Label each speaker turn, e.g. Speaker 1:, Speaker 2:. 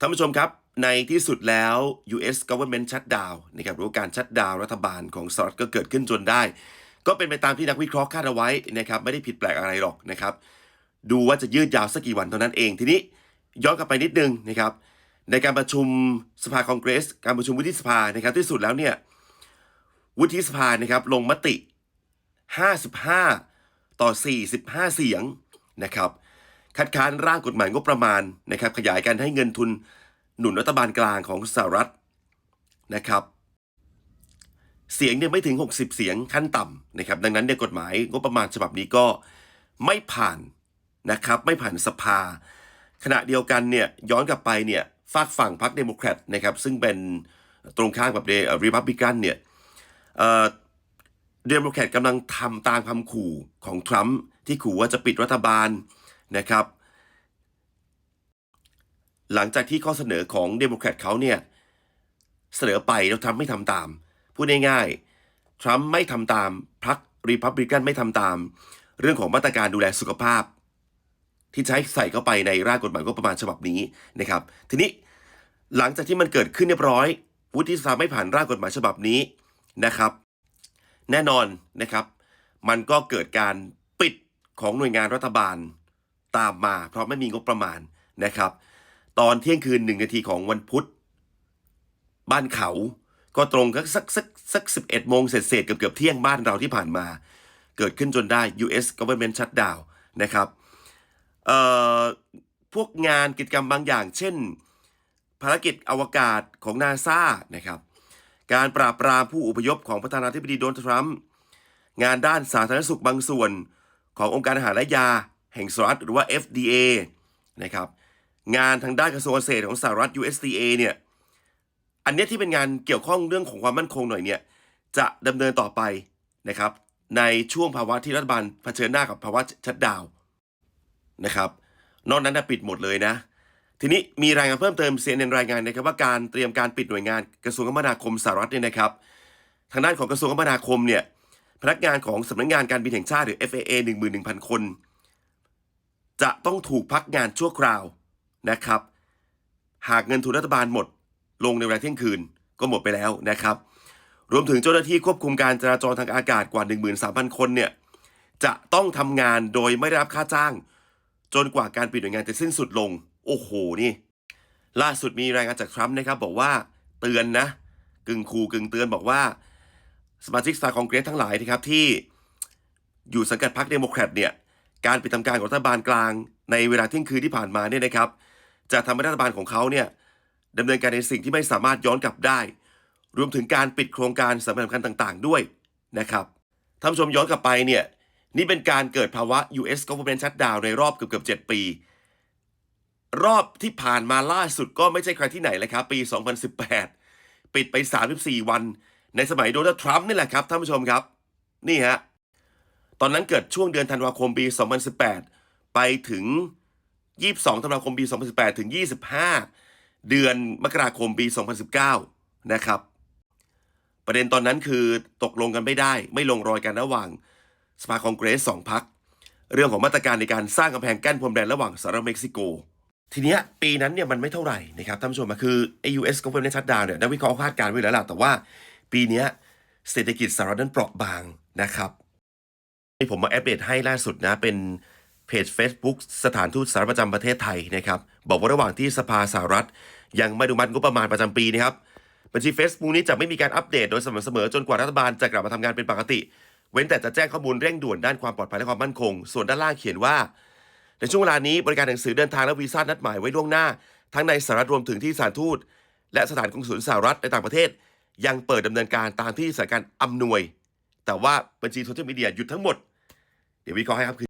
Speaker 1: ท่านผู้ชมครับในที่สุดแล้ว US government shutdown นะครับหรือว่าการชัดดาวรัฐบาลของสหรัฐก็เกิดขึ้นจนได้ ก็เป็นไปตามที่นักวิเคราะห์คาดเอาไว้นะครับไม่ได้ผิดแปลกอะไรหรอกนะครับ ดูว่าจะยืดยาวสักกี่วันเท่านั้นเองทีนี้ย้อนกลับไปนิดนึงนะครับ ในการประชุมสภาคองเกรส การประชุมวุฒิสภานะครับที่สุดแล้วเนี่ยวุฒิสภานะครับลงมติ 55 ต่อ 45 เสียงนะครับ คัดค้านร่างกฎหมายงบประมาณนะครับ ขยายการให้เงินทุนหนุนรัฐบาลกลางของสหรัฐนะครับ เสียงเนี่ยไม่ถึง 60 เสียงขั้นต่ำนะครับ ดังนั้นเนี่ยกฎหมายงบประมาณฉบับนี้ก็ไม่ผ่านนะครับ ไม่ผ่านสภา ขณะเดียวกันเนี่ยย้อนกลับไปเนี่ยฝากฝั่งพรรคเดโมแครตนะครับ ซึ่งเป็นตรงข้ามกับเดรีพับลิกันเนี่ยเดโมแครตกำลังทำตามคำขู่ของทรัมป์ที่ขู่ว่าจะปิดรัฐบาล นะครับ หลังจากที่ข้อเสนอของเดโมแครตเขาเนี่ยเสนอไปแล้วทรัมป์ไม่ทำตาม พูดง่ายๆทรัมป์ไม่ทำตามพรรครีพับลิกันไม่ทำตาม เรื่องของมาตรการดูแลสุขภาพ ที่ใช้ใส่เข้าไปในร่างกฎหมายงบประมาณฉบับนี้นะครับ ทีนี้หลังจากที่มันเกิดขึ้นเรียบร้อย วุฒิสภาไม่ผ่านร่างกฎหมายฉบับนี้นะครับ แน่นอนนะครับ มันก็เกิดการปิดของหน่วยงานรัฐบาล ตามมา เพราะไม่มีงบประมาณนะครับ ตอนเที่ยงคืนหนึ่งนาทีของวันพุธ บ้านเขาก็ตรงกับสักสักสักสิบเอ็ดโมงเสร็จเสร็จเกือบเกือบเที่ยงบ้านเราที่ผ่านมา เกิดขึ้นจนได้ US government shutdown นะครับเอ่อพวกงานกิจกรรมบางอย่าง เช่น ภารกิจอวกาศของนาซานะครับการปราบปรามผู้อพยพของประธานาธิบดีโดนัลด์ทรัมป์งานด้านสาธารณสุขบางส่วนขององค์การอาหารและยา แห่งสหรัฐหรือว่า FDA นะครับงานทางด้านกระทรวงเกษตรของสหรัฐ USDA เนี่ยอันเนี้ยที่เป็นงานเกี่ยวข้องเรื่องของความมั่นคงหน่อยเนี่ยจะดำเนินต่อไปนะครับในช่วงภาวะที่รัฐบาลเผชิญหน้ากับภาวะชัดดาวนะครับนอกนั้นนะปิดหมดเลยนะ ทีนี้มีรายงานเพิ่มเติมเซียนรายงานนะครับว่าการเตรียมการปิดหน่วยงานกระทรวงคมนาคมสหรัฐเนี่ยนะครับทางด้านของกระทรวงคมนาคมเนี่ยพนักงานของสำนักงานการบินแห่งชาติหรือ FAA 11,000 คน จะต้องถูกพักงานชั่วคราวนะครับ หากเงินทุนรัฐบาลหมด ลงในเวลาเที่ยงคืนก็หมดไปแล้วนะครับ รวมถึงเจ้าหน้าที่ควบคุมการจราจรทางอากาศกว่า 13,000 คนเนี่ยจะต้องทำงานโดยไม่ได้รับค่าจ้าง จนกว่าการปิดหน่วยงานจะสิ้นสุดลง โอ้โหนี่ ล่าสุดมีรายงานจากทรัมป์นะครับ บอกว่าเตือนนะ กึ่งคูกึ่งเตือนบอกว่าสมาชิกสภาคองเกรสทั้งหลายนะครับที่อยู่สังกัดพรรคเดโมแครตเนี่ย การปิดทำการของรัฐบาลกลาง ในเวลาเที่ยงคืนที่ผ่านมาเนี่ยนะครับ จะทำให้รัฐบาลของเขาเนี่ยดำเนินการในสิ่งที่ไม่สามารถย้อนกลับได้ รวมถึงการปิดโครงการสำคัญต่างๆ ด้วยนะครับท่านผู้ชมย้อนกลับไปเนี่ยนี่เป็นการเกิดภาวะ US government shutdown ในรอบเกือบๆ7ปี รอบที่ผ่านมาล่าสุดก็ไม่ใช่ใครที่ไหนเลยครับ ปี 2018 ปิดไป 34 วัน ในสมัยโดนัลด์ทรัมป์นี่แหละครับท่านผู้ชมครับ นี่ฮะ ตอนนั้นเกิดช่วงเดือนธันวาคมปี 2018 ไปถึง 22 ธันวาคมปี 2018 ถึง 25 เดือนมกราคมปี 2019 นะครับ ประเด็นตอนนั้นคือตกลงกันไม่ได้ ไม่ลงรอยกันระหว่างสภาคองเกรสสองพัก เรื่องของมาตรการในการสร้างกำแพงกั้นพรมแดนระหว่างสหรัฐเม็กซิโก ทีเนี้ยปีนั้นเนี่ยมันไม่เท่าไหร่นะครับท่านผู้ชมคือ AUS Government Shutdown เนี่ยนักวิเคราะห์คาดการณ์ไว้แล้วล่ะแต่ว่า ปีนี้เศรษฐกิจสหรัฐนั้นเปราะบางนะครับ นี่ผมมาอัปเดตให้ล่าสุดนะ เป็นเพจ Facebook สถานทูตสหรัฐประจำประเทศไทยนะครับ บอกว่าระหว่างที่สภาสหรัฐ ยังไม่อนุมัติงบประมาณประจำปีนะครับ บัญชี Facebook นี้จะไม่มีการอัปเดตโดยสม่ำเสมอจนกว่ารัฐบาลจะกลับมาทำงานเป็นปกติ เว้นแต่จะแจ้งข้อมูลเร่งด่วนด้านความปลอดภัยและความมั่นคง ส่วนด้านล่างเขียนว่า ในช่วงเวลานี้บริการหนังสือเดินทางและวีซ่านัดหมายไว้ล่วงหน้า ทั้งในสหรัฐรวมถึงที่สถานทูต และสถานกงสุลสหรัฐในต่างประเทศ ยังเปิดดำเนินการตามที่สถานการณ์อำนวย แต่ว่าบัญชีโซเชียลมีเดียหยุดทั้งหมด เดี๋ยววิเคราะห์ให้ครับคือ